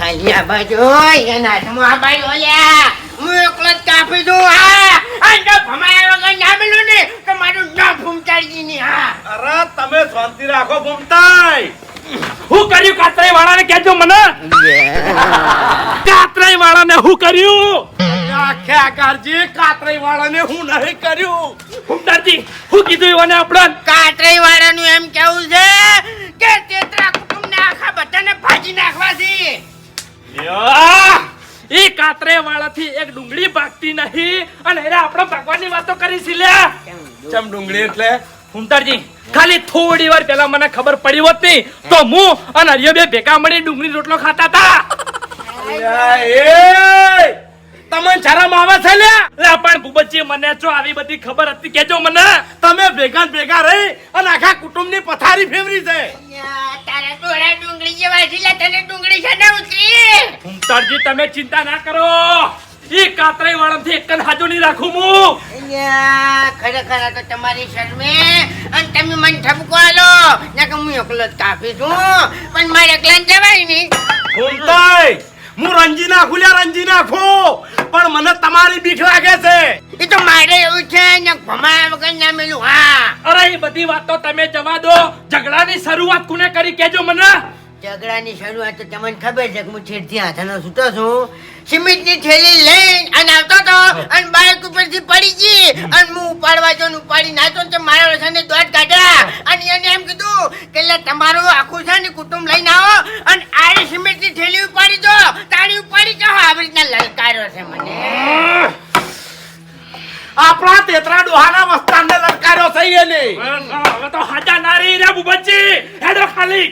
ખાલી આ બાજુ એના હાથમાં આ બાજુ ઓલ્યા હું એકલો જ કાપી દઉં હા. આ જો ભમાયા વગર ના મેલું ને તો મારું નામ ભૂમતાડી ની હા. અરે તમે શાંતિ રાખો ભૂમતાઈ. હું કર્યું કાતરાઈ વાળાને કહેજો મને? કાતરાઈ વાળાને હું કર્યું? આખ્યા કારજી કાતરાઈ વાળાને હું નહીં કર્યું. ફૂમતાજી હું કીધું એવાને આપણે કાતરાઈ વાળાનું એમ કેવું છે કે તેતરા કુટુંબને આખા બધાને ભાજી નાખવા છે લ્યા! ઈ કાતરે વાળાથી એક ડુંગળી ભાગતી નહીં. અને એને આપણે ભગવાનની વાતો કરી લ્યા. ચમ ડુંગળી એટલે? ફૂમતાજી ખાલી થોડી વાર પહેલા મને ખબર પડી હોત તો હું અને હરિયો બે ભેગા મળી ડુંગળી રોટલો ખાતા હતા તમને શરમ આવે છે લ્યા લે પણ ભૂપતજી મને જો આવી બધી ખબર હતી કેજો મને. તમે ભેગા ભેગા રહી અને આખા કુટુંબની પથારી ફેવરી છે. તારા ડોળા ડુંગળી જેવા છે લે, તને ડુંગળી છે ને ઉતરી? ફૂમતાજી તમે ચિંતા ના કરો. ઈ કાતરાઈ વાળાથી એક જ હાજો નહીં રાખું હું. ખરેખર આ તો તમારી શરમે. અને તમે મને ઠપકો આલો. ના કે હું એકલો જ કાપી છું. પણ મારે એકલા જવાય નહીં. ભૂમતાઈ હું રંજી નાખું રંજી નાખું પણ મને તમારી બીક લાગે છે. એ તો મારે એવું છે ને ભમાયા વગર ના મેલું હા. અરે એ બધી વાતો તમે જવા દો. ઝઘડાની શરૂઆત કોને કરી કેજો મને. ઝઘડાની શરૂઆત તો તમને ખબર છે કે હું છેડથી હાથાનો સૂતો છું. સિમેન્ટની થેલી લઈને અને આવતો તો અને બાઇક ઉપરથી પડી ગઈ. અને હું ઉપાડવા જો ઉપાડી નાખ્યો ને તો મારા રસાને દોડ કાઢ્યા. અને એને એમ કીધું કે તમારું આખું છે ને કુટુંબ લઈને આવો. અને આ સિમેન્ટની થેલી ઉપાડી દો તાળી ઉપાડી દો આવી રીતના લલકાર્યો છે મને. આપણા તેતરા ડોહાના મસ્તાનને લલકાર્યો છે એને. હવે તો હાજા ના રહી રે ભૂપતજી. હેડો ખાલી.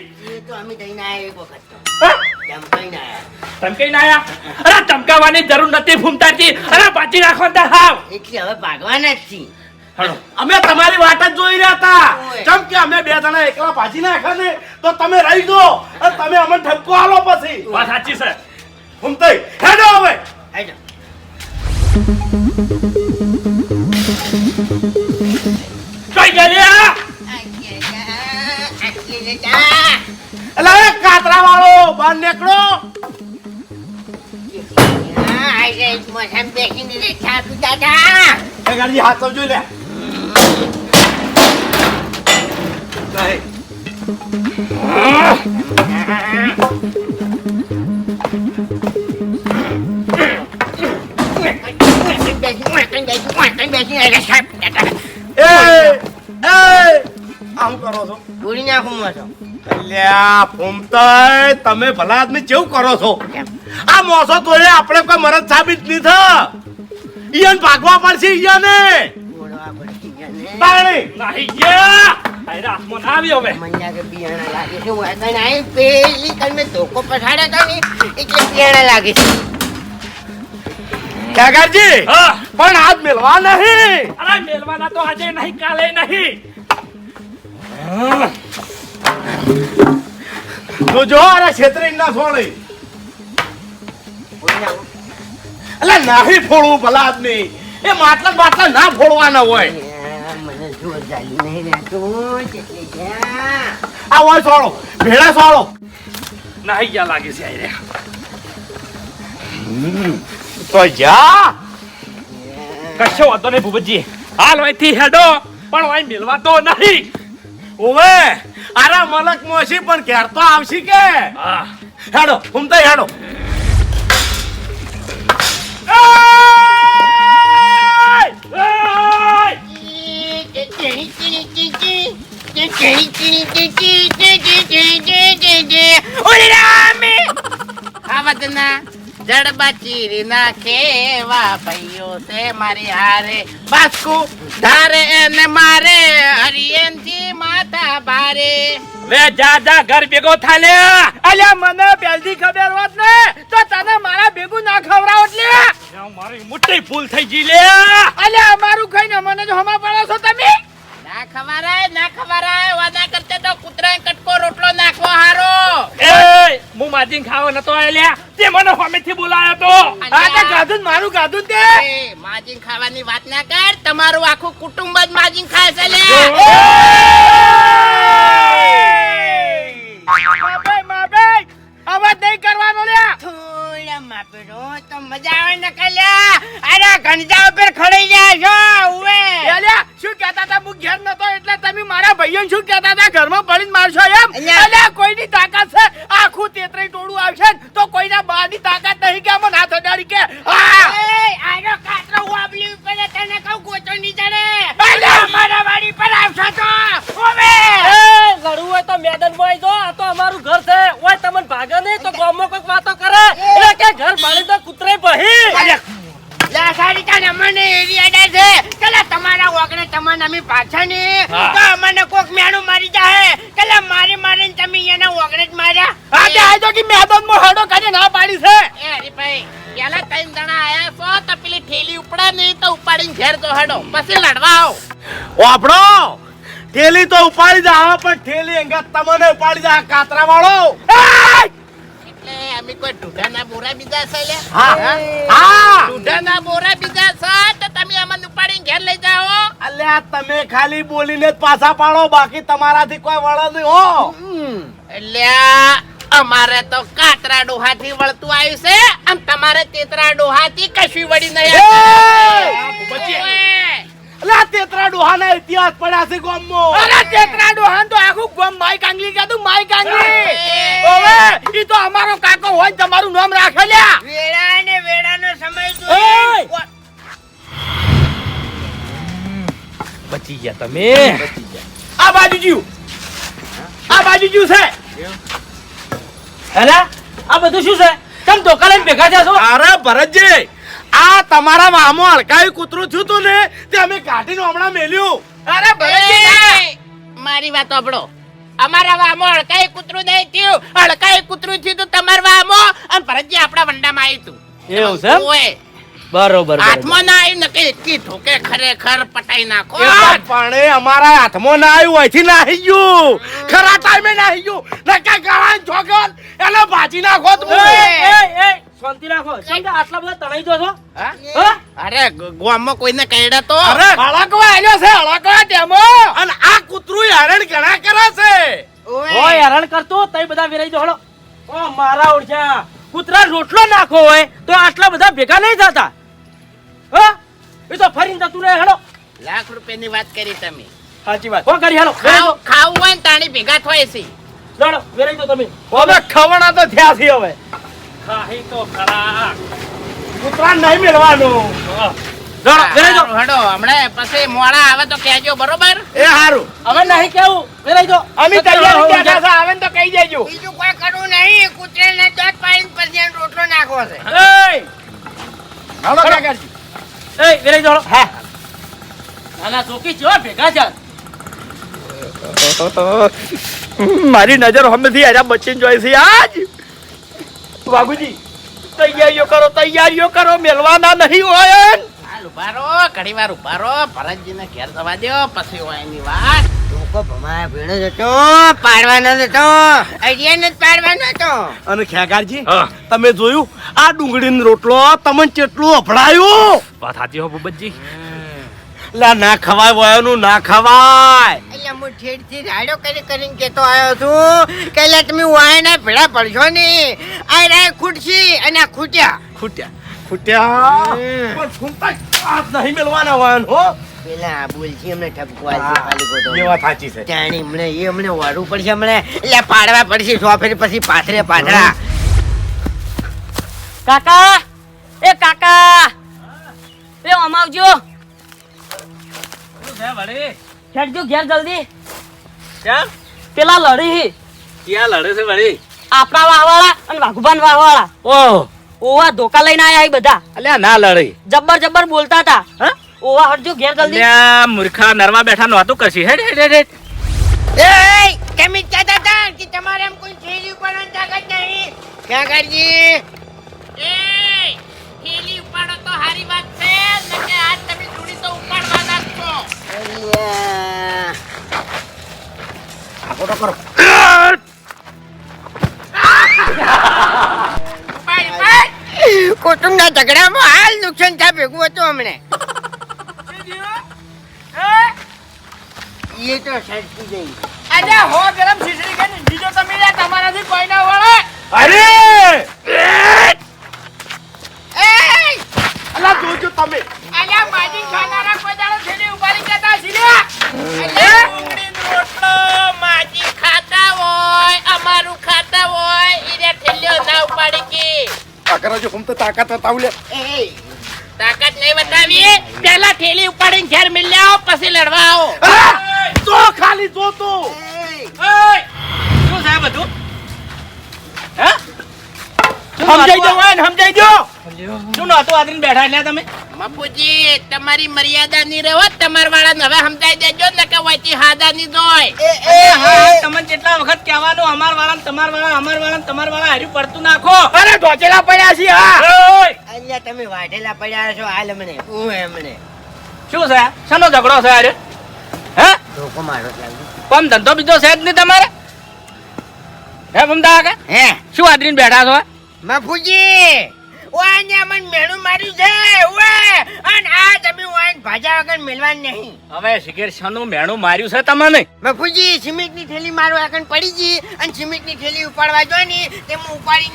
તો અમે જઈને આવ્યા એક વખત આયા. અરે ધમકાવાની જરૂર નથી ફૂમતાજી અરે પાછી રાખો તો હાવ. એટલે હવે ભાગવાના જ છીએ. અમે તમારી વાટ જ જોઈ રહ્યા હતા. કેમ કે અમે બે જણા એકલા ભાજી નાખે ને તો તમે રહી દો અને તમે અમને ઠપકો આલો પછી. વાત સાચી છે. ભૂમતાઈ હેડો હવે હેડો. કઈ લેતા. એટલે એ કાતરા વાળો બહાર નીકળો હાથ જોઈ લે બેસી, આમ કરો છો ધોળી નાખું મોઢો. અલ્યા ફૂમતાઈ તમે ભલા આદમી કેવું કરો છો આ મોસો તો આપણે કોઈ મરદ સાબિત નહીં થ ઈયન ભાગવા પડશે ઈયને બોલવા ને. તાણી નહીં ગયા અરે હાથમાં આવી હવે મન્યા કે બિયાણા લાગે છે. હું આગળ આઈ, પેલી કલમે ધોકો પછાડ્યો હતો ને, એટલે બિયાણા લાગે છે. કાકાજી પણ આજ મેલવા નહીં. અરે મેલવાના તો આજે નહીં કાલે નહીં. જો જો અરે છેતરી ના છોડી અલે નાહી ફોડવું ભલા આદમી. એ માટલા માટલા ના ફોડવાના હોય. મને જોર નહીં રહેતું. આ હોય સોળો. ભેળા સોળો. નહીં ગયા લાગે છે તો જા કશો વાંધો નહીં ભૂપતજી હાલ અહીંથી હેડો પણ અહીં મેલવા તો નહીં ઓવે આરા મલક મોસી પણ ઘેર તો આવશી કે હા હેડો ઘૂમતા હેડો જડબા ચીરી નાખે વા ભાઈઓ છે મારી હારે. બાસ્કુ ધારે એને મારે હરિયનથી માથા ભારે વે જા જા ઘર ભેગો થાલે અલ્યા મને પહેલથી ખબર હોત ને તો તને મારા ભેગું ના ખવરાવ એટલે મારી મોટી ભૂલ થઈ ગઈ લે. અલ્યા અમારું ખાઈને મને જ હમા પડો છો તમે. ના ખવારાય ના ખવારાય. વાદા કરતે તો કૂતરાએ કટકો રોટલો નાખવો હારો. એ હું માજીન ખાવા નતો આલ્યા તે મને બોલાયો તો. આ તો ગાધું મારું ગાધું તે. માજીન ખાવાની વાત ના કર. તમારું આખું કુટુંબ જ માજીન ખાય છે લે મજા આવે ને કલ્યા અરે ગંજા ઉપર ખડી જાય છો ઉવે. અલ્યા શું કહેતા હતા? હું ઘેર નતો એટલે તમે મારા ભાઈઓ શું કહેતા હતા? ઘરમાં પડીને મારશો એમ? અલ્યા. કોઈની તાકાત છે? આખું તેત્રી ટોળું આવશે ને તો કોઈના બાની તાકાત નહીં કે આમાં હાથ અડાડી કે. હા. આનો કાતરો વાબલી ઉપર છે, તને કહું ગોચો ની ચડે. અલ્યા. અમારા વાડી પર આવશો તો ઉવે. લડવું હોય તો મેદાનમાં માં જો. આ તો અમારું ઘર છે. ઓય તમને ભાગે નહીં તો ગામમાં કોઈક વાતો કરે. એટલે કે ઘર ભાળી તો કૂતરે બહી લાસાડી તને મને એરી અડે છે. કલા તમારા ઓગણે તમને અમે પાછા ને તો અમને કોક મેણું મારી જાહે. કલા મારી મારીને તમે એના ઓગણે જ માર્યા. આજે તો કે મેદાનમાં હડો કાઢી ના પાડી છે. એ હરીભાઈ પેલા ત્રણ જણા આયા છો તો પેલી ઠેલી ઉપડા નહીં તો ઉપાડીને ઘેર તો હડો. પછી લડવા આવો. વાપડો ઠેલી તો ઉપાડી જા પણ ઠેલી અંગત તમને ઉપાડી જા કાતરા વાળો એટલે અમે કોઈ ઢૂઢાના બોરા બીજા છે લે હા હા? ઢૂઢાના બોરા બીજા છે તો તમે અમને ઉપાડીને ઘેર લઈ જાઓ. અલ્યા તમે ખાલી બોલીને જ પાછા પાડો બાકી તમારાથી કોઈ વળો નહીં હો. એટલે અમારે તો કાતરા ડોહાથી વળતું આવ્યું છે અને તમારે તેતરા ડોહાથી કશું વળી નહીં ઓએ. તેતરા ડોહાના ઇતિહાસ પડ્યા છે ગામમાં. અરે તેતરા ડોહાન તો આખું ગામ માઈ કાંગલી કહેતું માઈ કાંગલી ઓવે ઈ તો અમારો કાકો હોય તમારું નામ રાખે લ્યા. વેળા ને વેળાનો સમય તો બચી ગયા તમે. આ બાજુ જ્યું. આ બાજુ જ્યું છે. હેલા આ બધું શું છે? તમે દોકાને ભેગા થયા છો? અરે ભરતજી આ તમારા મામો હડકાયું કૂતરું થયું તું ને તે અમે કાઢીને હમણાં મેલ્યું. અરે ભરતજી મારી વાત સાંભળો. અમારા વામો હડકાઈ કૂતરું નહીં થયું. હડકાઈ કૂતરું થયું તું તમારા વામો. અને ભરતજી આપણા વંડામાં આવ્યું તું. એવું છે? બરોબર હાથમાં ના આવ્યું ને કે એટલી ઠોકે ખરેખર પટાઈ નાખો. પણ એ અમારા હાથમાં ના આવ્યું અહીંથી નાહી ગયું. ખરા ટાઈમે નાહી ગયું. નકા ગાળા છોકર એને ભાજી નાખો તો એ, એ, એ, શાંતિ રાખો. કેમ આટલા બધા તણાઈ જો છો? હા? હા? અરે ગામમાં કોઈને કહેડા તો. અરે હળકવા આવ્યો છે હળકવા તેમાં. અને આ કૂતરું હેરણ ઘણા કરે છે. ઓય. હેરાન કરતો તઈ બધા વેરાઈ દો હળો. ઓ મારા ઓળખ્યા કૂતરા રોટલો નાખો હોય તો આટલા બધા ભેગા નહીં થતા. હા? એ તો ફરીને જતું રહે હળો. લાખ રૂપિયાની વાત કરી તમે. સાચી વાત. હો કરી હાલો ખાવ ખાવું હોય ને તાણી ભેગા થાય છે. લડો વેરાઈ દો તમે. હવે ખવણા તો થયા છે હવે. ખાહી તો ખરા. કૂતરા નહીં મેળવાનું. હમણાં મારી નજર હમેથી આજા બચીને જોઈ છે. આજ! બાબુજી તૈયારીઓ કરો તૈયારીઓ કરો મેલવાના નહીં હોય ઉભારો ઘણી વાર ઊભા રહો ભરતજીને ઘેર જવા દો પછી હોય એની વાત. લોકો ભમાયા ભીણો જ પાડવાનો જ હતો અડિયાને જ પાડવાનો હતો. અને ખ્યાગારજી તમે જોયું આ ડુંગળીનો રોટલો તમને કેટલું અભડાયું? વાત સાચી હો ભૂપતજી. લા ના ખવાય વયાનું ના ખવાય. એટલે હું ઠેઠથી રાડો કરી કરીને કેતો આવ્યો છું કે લે તમે વાયના ભેળા પડશો ને આ રાય ખૂટશી અને આ ખૂટ્યા. ખૂટ્યા. ખૂટ્યા? પણ ફૂંકતા હાથ નહીં મેળવાના વયન હો? પેલા આ બોલશી અમને ઠપકવા છે ખાલી એ વાત સાચી છે. જાણી હમણે એ હમણે વાળવું પડશે હમણે એટલે પાડવા પડશે સો ફેર પછી પાથરે પાથરા. કાકા એ કાકા એ આવજો ખેડજો ઘેર જલ્દી. ક્યાં? પેલા લડી હી. ક્યાં લડે છે વળી? આપણા વાહવાળા અને વાઘુબાન વાહવાળા ઓહ. ઓવા ધોકા લઈને આયા એ બધા. અલ્યા ના લડી. જબ્બર જબ્બર બોલતા હતા. ઓવા હટજો ઘેર જલ્દી. અલ્યા મૂર્ખા નરવા બેઠા નોતું કરશી. હેડ હેડ હેડ. એ તમે જ હતા કે તમારે એમ કોઈ થેલી ઉપાડવાની તાકાત નહીં? ક્યાં કરજી એ થેલી ઉપાડો તો હારી વાત છે. નકે આજ તમે જોડી તો ઉપાડવાના ખોટો કરો કુટુંબના ઝઘડામાં હાલ નુકસાન થાય ભેગું હતું હમણે એ તો સરખી જઈ અરે હો ગરમ ખીચડી કરી બીજો તમે તમારાથી કોઈ ના વળે? અરે! અલા જોજો તમે. અલા માજી ખાનારા કોઈ દાડો છેડે ઉપાડી જતા છે હું તો તાકાત બતાવલે એ તાકાત નહીં બતાવીએ. પહેલા થેલી ઉપાડીને ઘેર મિલ આવો પછી લડવા આવો! જો ખાલી જો તો. શું સાહેબ બધું હે? સમજાઈ દો સમજાઈ દો. શું નહોતું આદરીને બેઠા એટલે તમે? મફુજી તમારી મર્યાદા ની રહો તમાર વાળા હવે સમજાઈ દેજો ને કે વચ્ચે હાદા ની દોય હા તમને કેટલા વખત કહેવાનું અમાર વાળા તમાર વાળા અમાર વાળા તમાર વાળા હર્યું પડતું નાખો. અરે ઢોચેલા પડ્યા છે હા. અલ્યા તમે વાઢેલા પડ્યા છો હાલ મને હું એમને. શું છે? શાનો ઝઘડો છે અરે હે? ધોકો મારો લાગુ કોમ ધંધો બીજો છે જ નહીં તમારે? હે ભમદા કે? હે. શું આદરીને બેઠા છો? મફુજી ઓને મન મેણું માર્યું છે ઓએ અને આ તમે ઓને ભાજા વગર મેલવાનું નહીં. હવે શિખર શાનું મેણું માર્યું છે તમને? મફુજી સિમેન્ટની થેલી મારો આગળ પડી ગઈ અને સિમેન્ટની થેલી ઉપાડવા જો ને તે હું ઉપાડી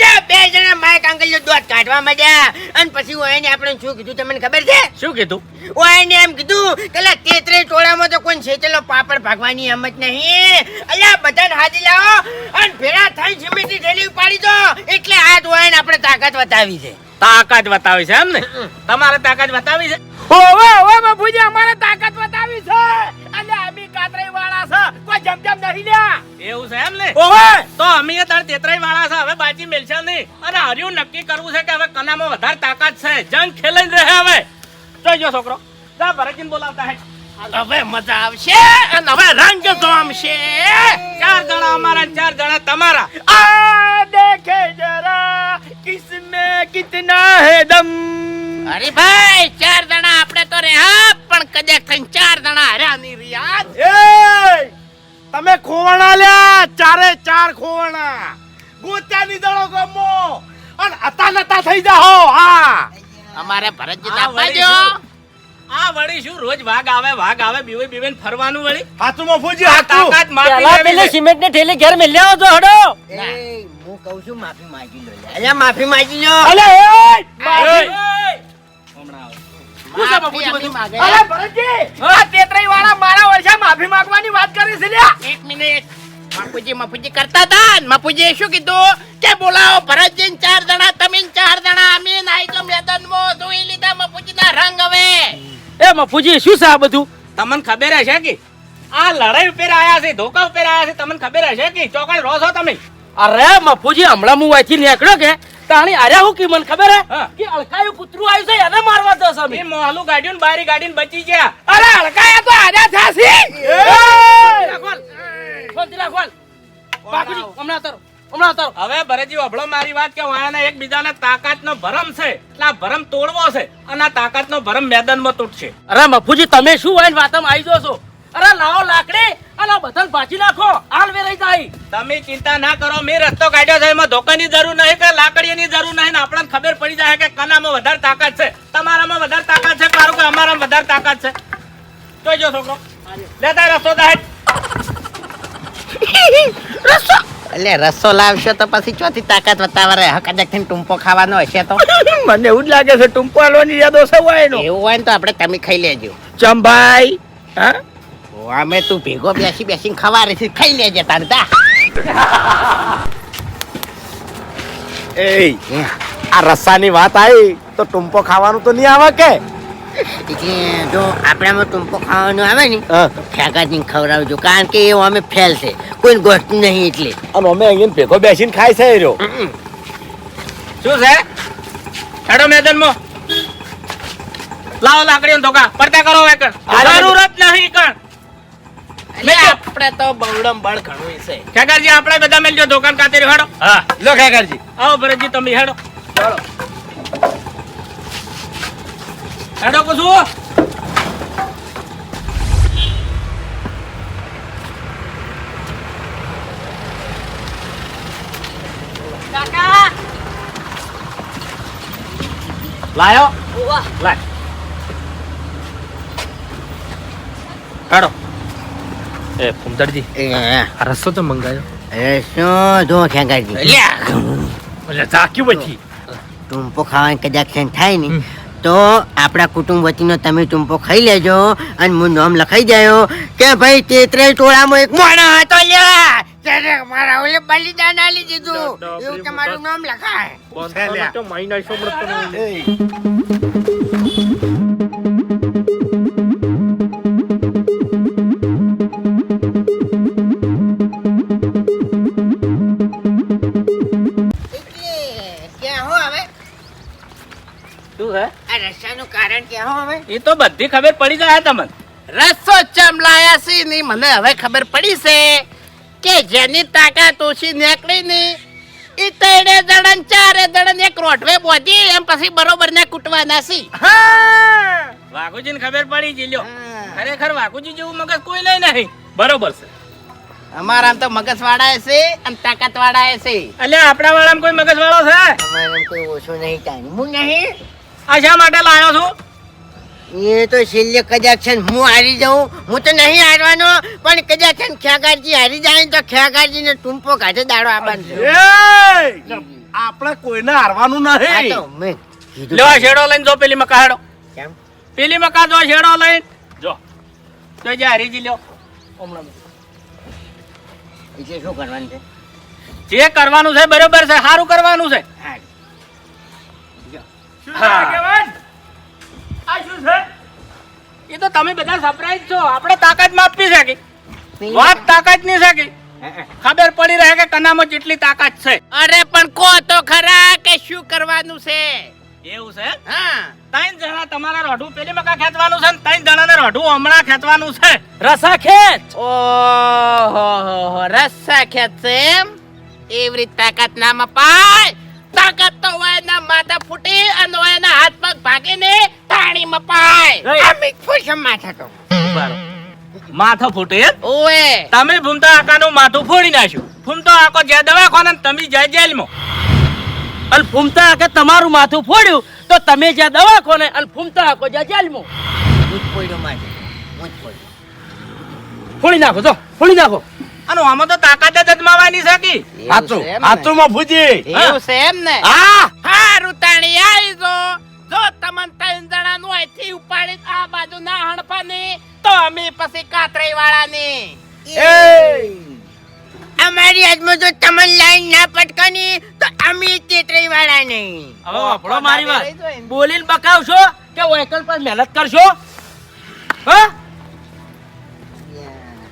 જે બે જણા માયક આંગળીઓ દોત કાઢવા માંડ્યા. અને પછી ઓને આપણે શું કીધું તમને ખબર છે? શું કીધું? ઓને એમ કીધું કે તેતરે ટોળામાં તો કોઈ છેતેલો પાપડ ભાગવાની હિંમત નહીં. અલ્યા બધાને હાજી લાવો અને ભેળા થઈ સિમેન્ટની થેલી ઉપાડી દો. એટલે આ ઓને આપણે તાકાત બતાવી છે. તાકાત બતાવી છે એમ ને? તમારે તાકાત બતાવી છે? ઓવે ઓવે બાપુજી અમારે તાકાત બતાવી છે. અને અમી કાતરાઈ વાળા છે. કોઈ જમજમ નહીં લ્યા. એવું છે એમ ને? ઓવે. તો અમી એ તાર તેતરાઈ વાળા છે હવે બાજી મેલશે નહીં. અને હર્યું નક્કી કરવું છે કે હવે કનામાં વધારે તાકાત છે. જંગ ખેલાઈ રહે હવે. જોઈજો છોકરો. જા ભરતજીને બોલાવતા હે. હવે મજા આવશે અને હવે રંગ જોમશે ચાર જણા અમારા ચાર જણા તમારા. આ દેખે જરા કિસમે કિતના હે દમ? અરે ભાઈ ચાર જણા આપણે તો રહ્યા પણ કદે થઈને ચાર જણા હર્યા ની રિયાદ એ તમે ખોવાણા લ્યા ચારે ચાર ખોવાણા. ગોત્યાની દળો ગમો અને અતા નતા થઈ જાઓ હા. અમારે ભરતજી આ આપવા વળી દો શું? આ વળી શું? રોજ વાઘ આવે વાઘ આવે બીવે બીવે ને ફરવાનું વળી. હાથું મફુજી આ હાથું તાકાત માપી પેલા લેવી સિમેન્ટની ઠેલે ઘેર મેલ્યા તો હડો. એ હું કહું છું માફી માંગી લો. અલ્યા માફી માંગી લો અલે એય! એય! હમણાં આવો. શું છે બધું? માગે. અલે ભરતજી આ તેતરાઈ વાળા મારા વર્ષે માફી માંગવાની વાત કરે છે લ્યા એક મિનિટ મફુજી મફુજી કરતા હતા ને મફુજીએ શું કીધું કે બોલાવો ભરતજી ને ચાર જણા તમે ચાર જણા અમે નાઈ તો મેદાનમાં જોઈ લીધા મફુજીના રંગ હવે એ મફુજી શું છે આ બધું તમને ખબર હશે કે આ લડાઈ ઉપર આયા છે ધોકા ઉપર આયા છે તમને ખબર હશે કે ચોકડ રહો છો તમે અરે મફુજી હમણાં હું અહીંથી નીકળ્યો કે તાણી અરે હું કી મને ખબર હે? કે અળકાયું કૂતરું આવ્યું છે એને મારવા દો સમી. એ મોહલું ગાડીઓ ને બારી ગાડીને બચી ગયા. અરે અળકાયા તો આજા થાસી ખોલ ખોલ ખોલ બાપુજી હમણાં ઉતારો હમણાં ઉતારો. હવે ભરતજી અભળો મારી વાત કે વાયાના એકબીજાને તાકાતનો ભરમ છે એટલે આ ભરમ તોડવો છે અને આ તાકાતનો ભરમ મેદાનમાં તૂટશે. અરે મફુજી તમે શું હોય વાતમાં આવી જો છો? અરે લાવો લાકડી. અને બધાને ભાજી નાખો. હાલ વેરાઈ જાય. તમે ચિંતા ના કરો મેં રસ્તો કાઢ્યો છે એમાં ધોકાની જરૂર નહીં કે લાકડીની જરૂર નહીં ને આપણને ખબર પડી જાય કે કનામાં વધારે તાકાત છે. તમારામાં વધારે તાકાત છે કારું કે અમારામાં વધારે તાકાત છે? જોઈજો છોકરો. લેતા રસ્તો દાહેજ એટલે રસ્તો લાવશો તો પછી ચોથી તાકાત બતાવવા હકાજક કદાચ થઈને ટૂંપો ખાવાનો હશે તો? મને એવું જ લાગે છે ટૂંપો હાલવાની યાદો એનો એવું હોય ને તો આપણે તમે ખાઈ લેજો. ચંભાઈ હા? ઓ, અમે તું ભેગો બેસી બેસીને ખવા રહી ખાઈ લેજે તાર તા એ આ રસ્સાની વાત આવી તો ટુંપો ખાવાનું તો નહીં આવે કે? જો આપણામાં ટુંપો ખાવાનું આવે ને. તો ફેંકાજીને ખવડાવજો કારણ કે એ અમે ફેલ છે. કોઈ ગોઠતું નહીં એટલે. અને અમે અહીંયા ભેગો બેસીને ખાઈ છે રહ્યો. શું છે? હેડો મેદાનમાં. લાવો લાકડીઓ ને ધોકા. પડતા કરો હવે કણ જરૂરત નહીં કણ. આપણે તો બવડમ બળ ઘણું છે. આપણે બધા મેલજો દુકાન કાતરી હેડો. હા. લો ખેકરજી આવો ભરતજી તમે હેડો. હેડો કુસું લાયો? લાય. હેડો. એ ફૂમતરજી એ, આ રસ્તો તો મંગાયો એ શું જો ખેંગાજી એટલે ઝાક્યું પછી ટૂંપો ખાવાની કદાચ થાય ને તો આપણા કુટુંબ વતીનો તમે ટૂંપો ખાઈ લેજો અને હું નામ લખાઈ જાયો કે ભાઈ તેતરે ટોળામાં એક મોણો હતો લ્યા ત્યારે મારા ઓલે બલિદાન આલી દીધું એવું તમારું નામ લખાય તો મહિના કારણ કે હવે? એ તો બધી ખબર પડી જાય તમને. રસ્તો ચમલાયા છે ની મને હવે ખબર પડી છે કે જેની તાકાત ઓછી નીકળી ની ઈ તેડે દડન ચારે દડન એક રોટવે બોધી એમ પછી બરોબર ને કૂટવાના છે. વાઘુજી ને ખબર પડી જી લ્યો. ખરેખર વાઘુજી જેવું મગજ કોઈ નહીં નહીં. બરોબર છે. અમારા આમ તો મગજ વાળા છે અને તાકાત વાળા છે. એટલે આપણા વાળામાં કોઈ મગજ વાળો છે? અમારે કોઈ ઓછો નહીં ટાઈમ નહીં? આ શા માટે લાયો છું? એ તો છેલ્લે કદાચ છે ને હું હારી જાઉં. હું તો નહીં હારવાનો પણ કદાચ છે ને ખ્યાગારજી હારી જાય ને તો ખ્યાગારજી ને ટૂંપો કાઢે દાડો આવવાનો આપણે કોઈને હારવાનું નથી નહીં. તો મેં કીધું. લ્યો આ શેડો લઈને જો પેલી મકા હેડો. કેમ? પેલી મકા જો શેડો લઈને. જો. તો જે હરીજી લ્યો. હમણાં શું કરવાનું છે? જે કરવાનું છે બરોબર છે સારું કરવાનું છે. હા. આ શું છે? એ તો તમે બધા સરપ્રાઈઝ છો. આપણે તાકાત માપી છે વાત તાકાતની છે ખબર પડી રહે કે કનામાં જેટલી તાકાત છે. અરે પણ કો તો ખરા કે શું કરવાનું છે? એવું છે? હા. ત્રણ જણા તમારા રોઢું પેલી મકા ખેંચવાનું છે ને ત્રણ જણાને રોઢું હમણાં ખેંચવાનું છે. રસા ખેંચ! ઓહો રસા ખેંચ એમ? એવી રીત તાકાત ના મપાય. તાકાત તો હોય એના માથા ફૂટી અને હોય એના હાથ પગ ભાગીને તાણી મપાય આ ખુશ માથા તો. માથો ફૂટે ઓએ તમે ભૂમતા આકાનું માથું ફોડી નાખ્યું. ફૂમતો આકો જે દવાખાને તમે જય જેલમાં. અને ફૂમતા આકે તમારું માથું ફોડ્યું તો તમે જ્યાં દવાખોને અને ફૂમતા આકો જ્યાં જેલમાં. ફોડી નાખો જો ફોડી નાખો. અને આમાં તો તાકાત જ અજમાવાની છે કે? હાચું. ને? સાચું બાપુજી એવું છે એમ ને. હા. હારું રૂતાણી આવી જો. જો તમન ત્રણ જણાનું અહીંથી ઉપાડી આ બાજુ ના હણફાની તો અમે પછી કાતરાઈ વાળાની અમારી આજમાં જો તમન લાઈન ના પટકાની તો અમે તેતરી વાળા નહીં હવે આપણો મારી વાત. બોલીને બકાવશો કે વહીકલ પર મહેનત કરશો? હા?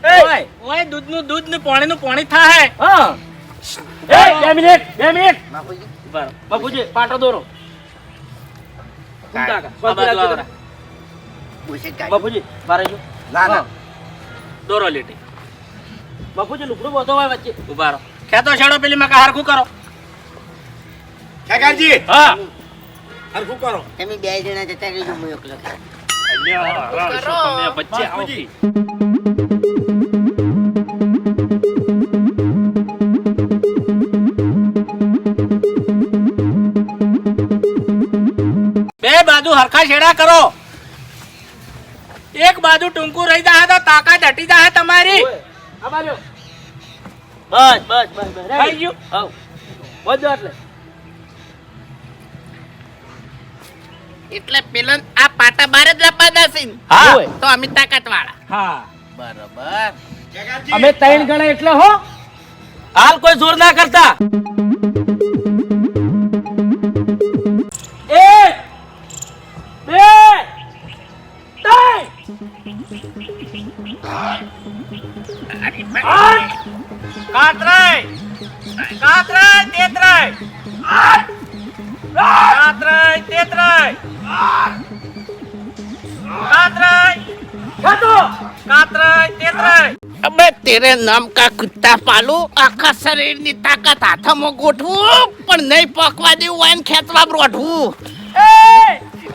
ઓય દૂધનું દૂધ ને પાણીનું પાણી થાય. હા. એ બે મિનિટ બે મિનિટ. બાપુજી બરાબર બાપુજી પાટો દોરો. બાપુજી બારે જો. ના ના. દોરો લેટી. બાપુજી લુકડું બધો હોય વચ્ચે. ઊભા રહો. ખેતો છેડો પેલી મકા હરખું કરો. કાકાજી હા. હરખું કરો. તમે બે જણા જતા રહેજો હું એકલો. કરો. તમે વચ્ચે આવો હરખા છેડા કરો. એક બાજુ ટૂંકું રહી જાય તો તાકાત હટી જાય તમારી. બસ બસ બસ બસ થઈ ગયું. હવ. વધો એટલે. એટલે પેલો આ પાટા બાર જ લાવવાના છે હા. તો અમે તાકાત વાળા હા. બરોબર. અમે ત્રણ ગણા એટલે હો. હાલ કોઈ જોર ના કરતા. કાતરાય કાતરાય નામ કા કુત્તા પાલુ, આખા શરીરની તાકાત હાથમાં ગોઠવું, પણ નહીં પકવા દેવું હોય ને ખેંચવા રોઢવું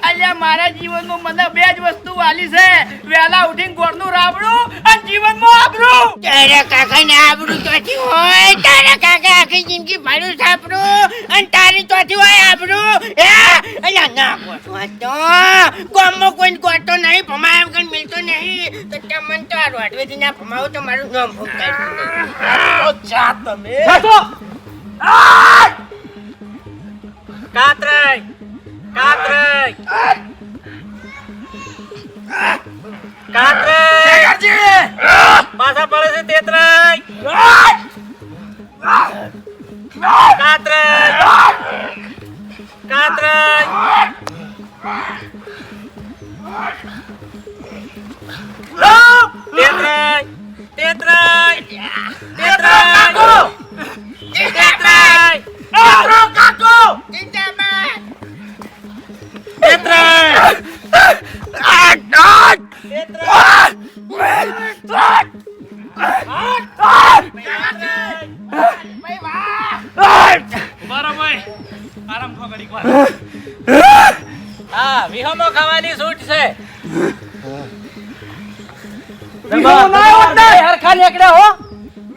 અલ્યા મારા જીવનમાં મને બે જ વસ્તુ વાલી છે. વેલા ઉઠીને ગોળનું રાબડું અને જીવનમાં આબરૂ. તારા કાકાને આબરું ચોથી હોય તારા કાકા આખી જિંદગી ભાડું સાપડું અને તારી ચોથી હોય આબરું. એ અલ્યા ના ગોઠવા તો. ગામમાં કોઈ ગોઠતો નહીં ભમાય એમ કઈ મિલતો નહીં. તો તમને તો આ રોડવેથી ના ભમાવો તો મારું નામ ફૂંકાય તમે. કાતરાય. કાતરાય કાતરાય પાછા પડે છે તેતરાય વિહમો ના આવ્યો હોત ને, હરખા નીકળ્યા હો.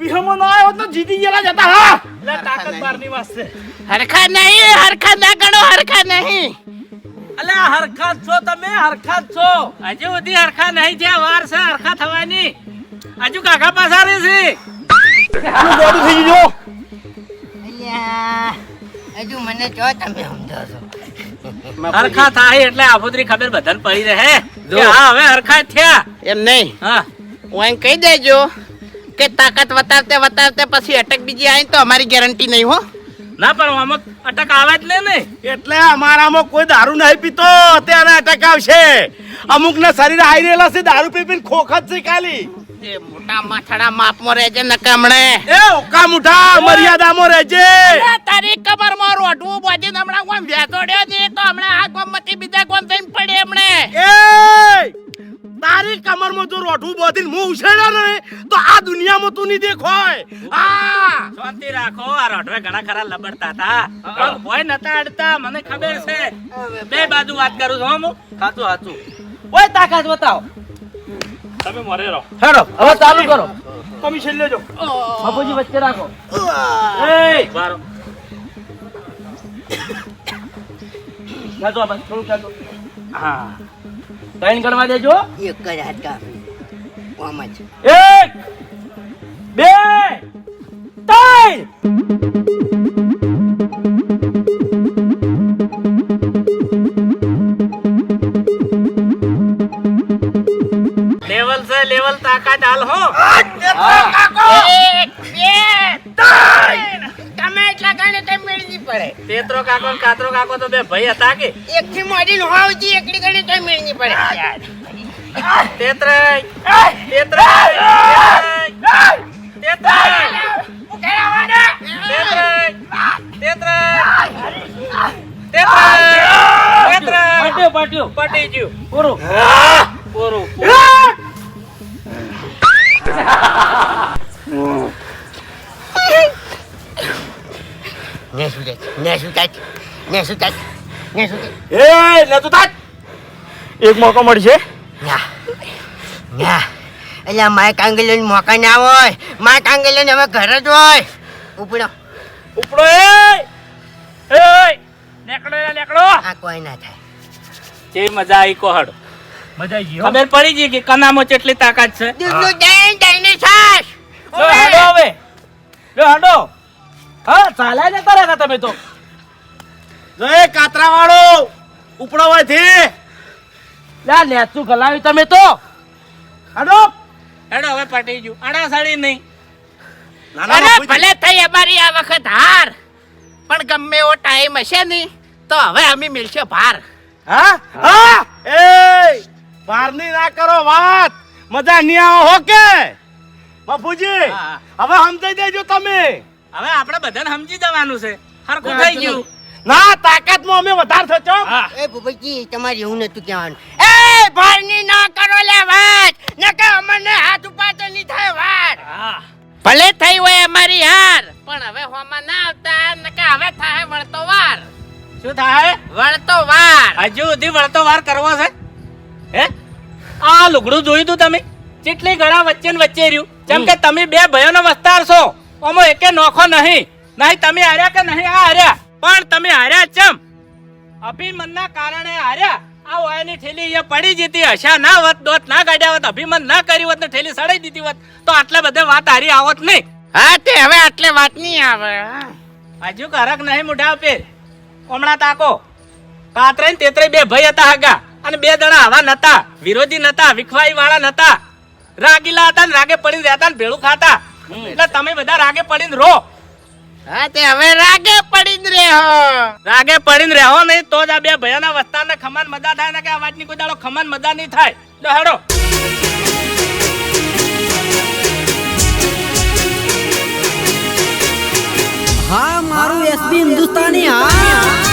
વિહમો ના આવ્યો હોત ને જીતી ગયેલા જતા હા. એટલે તાકાત બારની વાત છે. હરખા નહીં હરખા ના ગણો હરખા નહીં. અલ્યા હરખા છો તમે હરખા છો. હજુ સુધી હરખા નહીં જ્યાં વાર છે હરખા થવાની. હજુ કાકા પાછા રહે છે. થઈ ગયું હજુ મને જો તમે સમજો છો. હરખા થાય એટલે આફુતરી ખબર બધાને પડી રહે. કે હા હવે હરખા થયા. એમ નહીં. હા. હું એમ કહી દેજો કે તાકાત વતાવતે વતાવતે પછી અટક બીજી આવી તો અમારી ગેરંટી નહીં હો. ના પણ આમાં અટક આવે જ ને ને. એટલે અમારામાં કોઈ દારૂ નહીં પીતો. ત્યારે અટક આવશે. અમુક ના શરીર આવી રહેલા છે દારૂ પી પીને ખોખત છે ખાલી. એ મોટા માથાડા માપમાં રહેજે નકામણે એ ઓકા મુઠા મર્યાદામાં રહેજે. તારી કમરમાં રોટવું બોજી હમણાં કોમ વેતોડ્યો ને તો હમણાં આ ગોમમાંથી બીજા ગોમ થઈને પડે હમણે. એ! તારી કમરમાં જો રોઠું બોધીને મું ઉછેડ્યો ને તો આ દુનિયામાં તું નહીં દેખોય. આ શાંતિ રાખો આ રોઢવે ઘણા ખરા લબડતા હતા. ભોય નતા અડતા મને ખબર છે. બે બાજુ વાત કરું છું હો હું. સાચું સાચું ઓય તાકાત બતાવો. તમે મરે રહો. હેડો હવે ચાલુ કરો. કમિશન લેજો. બાપુજી વચ્ચે રાખો. એ! બારો. ખેંચો બસ થોડું ખેંચો હા. ત્રણ ગણવા દેજો. એક જ હાથ કાપી. જ. એક બે ત્રણ. કાકો ને કાતરો કાકો તો બે ભાઈ હતા કે? એક થી મોડી હોવજી એકડી ગણે તો મેળવી પડે. તેતરાઈ તેતરાઈ તેતરાઈ પાટ્યો પાટ્યો. પટી ગયું. પૂરું ને શું થાય ને શું થાય ને શું થાય ને શું થાય એ લે તું તાક એક મોકો મળશે. ના ના એટલે માય કાંગલીઓ મોકા ના હોય. માય કાંગલીઓ હવે ઘરે જ હોય. ઉપડો. ઉપડો એ. એ નેકડો નેકડો આ કોઈ ના થાય. જે મજા આવી કોહડ મજા આવી ખબર પડી ગઈ કે કનામાં કેટલી તાકાત છે? દૂધનું દહીં દહીંની છાશ લો હાંડો હવે. લો હાંડો. હા જતા રહ્યા તમે તો. જો એ કાતરા વાળો ઉપડો હોયથી લા નેચું ગલાવી તમે તો. હડો. હેડો હવે પટી ગયું. અડાસાડી નહીં. નાના અરે ભલે થઈ અમારી આ વખત હાર પણ ગમે એવો ટાઈમ હશે ને તો હવે અમે મિલશે ભાર. હા? હા? એ ભારની ના કરો વાત. મજા નહીં આવો હો કે? બાપુજી હવે સમજાઈ દેજો તમે. હવે આપણે બધાને સમજી જવાનું છે. હરખું થઈ ગયું. ના તાકાતમાં અમે વધાર થયો એ ભૂપતજી તમારે એવું નતું કહેવાનું. એ ભાઈની ના કરો લે વાત. નકે અમને હાથ ઉપાડતો નહીં થાય વાત. હા. ભલે થઈ હોય અમારી હાર પણ હવે હોમાં ના આવતા નકે હવે થાય વળતો વાર. શું થાય? વળતો વાર. હજુ સુધી વળતો વાર કરવો છે? હે? આ લુગડું જોયું તું તમે? કેટલી ઘણા વચ્ચે ને વચ્ચે રહ્યું. જેમ કે તમે બે ભયોનો વસ્તાર છો. ઓમો એકે નોખો નહીં. નહીં તમે હાર્યા કે નહીં આ હાર્યા? પણ તમે હાર્યા ચમ. અભિમનના કારણે હાર્યા. આ ઓયાની થેલી અહીંયા પડી જતી. હશા ના વત દોત ના કાઢ્યા હોત અભિમન ના કરી હોત ને થેલી સડાઈ દીધી હોત તો આટલા બધા વાત હારી આવત નહીં. હા તે હવે આટલે વાત નહીં આવે. હજુ કરક નહીં મુઢા પેર હમણાં તાકો. કાતરે ને તેતરે બે ભાઈ હતા હગા. અને બે દણા આવા નતા. વિરોધી નતા વિખવાઈ વાળા નતા. રાગીલા હતા ને રાગે પડીને રહેતા ને ભેળું ખાતા. એટલે તમે બધા રાગે પડીને રો હા તે હવે રાગે પડીને રહ્યો રાગે પડીને રહેવો નહીં તો જ આ બે ભયાના વસ્તારને ખમાન મજા થાય ને કે આ વાતની કોઈ દાડો ખમાન મજા નહીં થાય. તો હેડો. હા મારું એસબી હિન્દુસ્તાની હા.